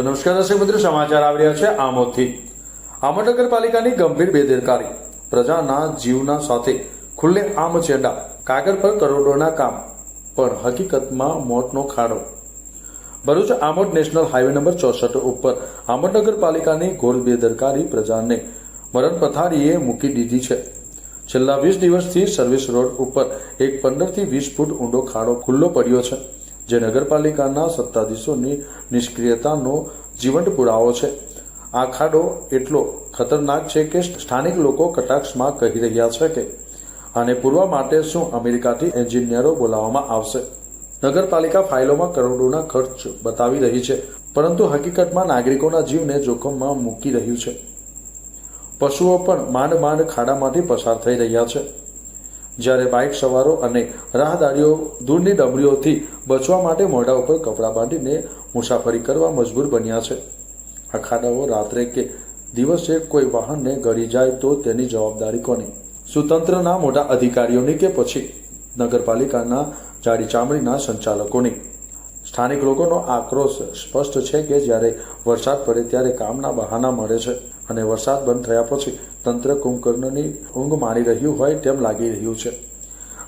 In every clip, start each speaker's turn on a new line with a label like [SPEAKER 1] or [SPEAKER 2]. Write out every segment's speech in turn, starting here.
[SPEAKER 1] તો નમસ્કાર દર્શક મિત્રો, સમાચાર આવી રહ્યા છે આમોદથી. આમોદ નગરપાલિકાની ગંભીર બેદરકારી. પ્રજાના જીવના સાથે ખુલ્લે આમ ચેડા. કાગળ પર કરોડોના કામ. પણ હકીકતમાં મોતનો ખાડો. Bharuch Amod national highway number ચોસઠ ઉપર આમોદ નગરપાલિકાની ઘોર બેદરકારી પ્રજાને મરણ પથારીએ મૂકી દીધી છે. છેલ્લા વીસ દિવસથી સર્વિસ રોડ ઉપર એક પંદરથી વીસ ફૂટ ઊંડો ખાડો ખુલ્લો પડ્યો છે. જે નગરપાલિકાના સત્તાધીશોની નિષ્ક્રિયતાનો જીવંત પુરાવો છે. આ ખાડો એટલો ખતરનાક છે કે સ્થાનિક લોકો કટાક્ષમાં કહી રહ્યા છે કે આને પૂરવા માટે શું અમેરિકાથી એન્જિનિયરો બોલાવવામાં આવશે. નગરપાલિકા ફાઇલોમાં કરોડોના ખર્ચ બતાવી રહી છે, પરંતુ હકીકતમાં નાગરિકોના જીવને જોખમમાં મૂકી રહ્યું છે. પશુઓ પણ માંડ માંડ ખાડામાંથી પસાર થઈ રહ્યા છે. જ્યારે બાઇક સવારો અને રાહદારીઓ દૂરની ડમરીઓથી બચવા માટે મોઢા ઉપર કપડાં બાંધીને મુસાફરી કરવા મજબૂર બન્યા છે. આ ખાડાઓ રાત્રે કે દિવસે કોઈ વાહનને ગળી જાય તો તેની જવાબદારી કોની? સુતંત્રના મોટા અધિકારીઓની કે પછી? નગરપાલિકાના જાડી ચામડીના સંચાલકોની. સ્થાનિક લોકોનો આક્રોશ સ્પષ્ટ છે કે જ્યારે વરસાદ પડે ત્યારે કામના બહાના મળે છે અને વરસાદ બંધ થયા પછી તંત્ર કુંભકર્ણની ઊંઘ માણી રહ્યું હોય તેમ લાગી રહ્યું છે.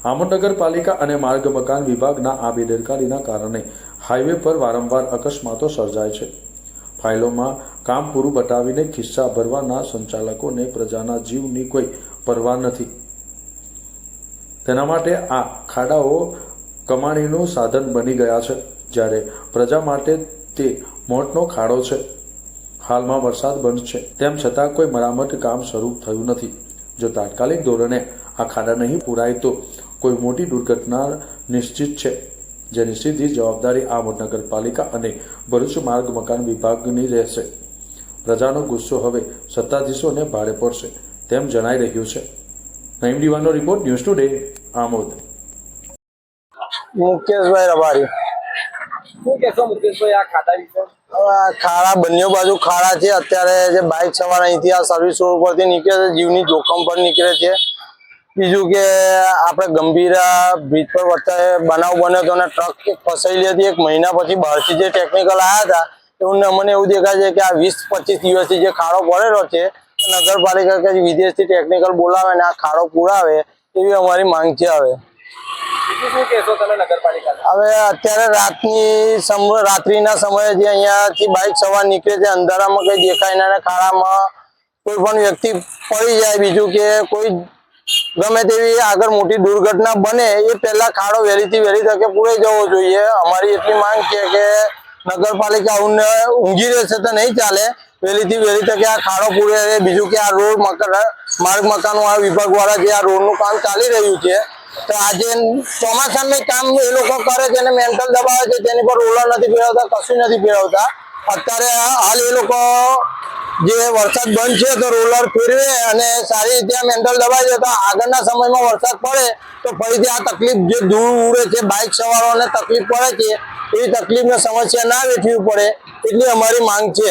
[SPEAKER 1] આમોદ નગરપાલિકા અને માર્ગ મકાન વિભાગના આ બેદરકારીના કારણે હાઈવે પર વારંવાર અકસ્માતો સર્જાય છે. ફાઇલોમાં કામ પૂરું બતાવીને ખિસ્સા ભરવાના સંચાલકોને પ્રજાના જીવની કોઈ પરવા નથી. તેના માટે આ ખાડાઓ કમાણીનું સાધન બની ગયા છે. જ્યારે પ્રજા માટે તે મોટનો ખાડો છે. હાલમાં વરસાદ બંધ છે. તેમ છતાં કોઈ મરામત કામ શરૂ થયું નથી. જો તાત્કાલિક ધોરણે આ ખાડા નહીં પૂરાય તો કોઈ મોટી દુર્ઘટના નિશ્ચિત છે. જેની સીધી જવાબદારી આ નગરપાલિકા અને ભરૂચ માર્ગ મકાન વિભાગની રહેશે. પ્રજાનો ગુસ્સો હવે સત્તાધીશોને ભારે પડશે તેમ જણાઈ રહ્યું છે. Naeem દીવાનો report news today Amod.
[SPEAKER 2] Mukeshbhai Rabari. ખાડા બંને બાજુ ખાડા છે. અત્યારે જે બાઇક સવાર અહીંથી આ સર્વિસ રોડ પરથી નીકળે છે, જીવની જોખમ પર નીકળે છે. બીજું કે આપણે ગંભીરા બ્રિજ પર વચ્ચે બનાવ બન્યો તો અને ટ્રક ફસાયેલી હતી એક મહિના પછી બહારથી જે ટેકનિકલ આવ્યા હતા એવું મને એવું દેખાય છે કે આ વીસ પચીસ દિવસથી જે ખાડો પડેલો છે નગરપાલિકા કે વિદેશથી ટેકનિકલ બોલાવે ને આ ખાડો પુરાવે, એવી અમારી માંગ છે હવે
[SPEAKER 3] બીજું શું કહેશો તમે નગરપાલિકાને
[SPEAKER 2] હવે અત્યારે રાતની રાત્રિના સમયે જે અહીંયાથી બાઇક સવાર નીકળે છે, અંધારામાં કઈ દેખાય ના ખાડામાં કોઈ પણ વ્યક્તિ પડી જાય, બીજું કે કોઈ ગમે તેવી આગળ મોટી દુર્ઘટના બને, એ પહેલા ખાડો વહેલીથી વહેલી તકે પૂરે જવો જોઈએ. અમારી એટલી માંગ છે કે નગરપાલિકા ઊંઘી રહેશે તો નહીં ચાલે, વહેલીથી વહેલી તકે આ ખાડો પૂરે બીજું કે આ રોડ માર્ગ મકાનો, આ વિભાગ વાળા જે આ રોડનું કામ ચાલી રહ્યું છે તો આજે ચોમાસામાં કામ એ લોકો કરે છે મેન્ટલ દબાવે છે, તેની પર રોલર નથી ફેરવતા, કશું નથી ફેરવતા. અત્યારે હાલ એ લોકો જે વરસાદ બંધ છે તો રોલર ફેરવે અને સારી રીતે મેન્ટલ દબાઈ છે. તો આગળના સમયમાં વરસાદ પડે તો ફરીથી આ તકલીફ જે ધૂળ ઉડે છે બાઇક સવારોને તકલીફ પડે છે, એવી તકલીફને સમસ્યા ના વેઠવી પડે, એટલી અમારી માંગ છે.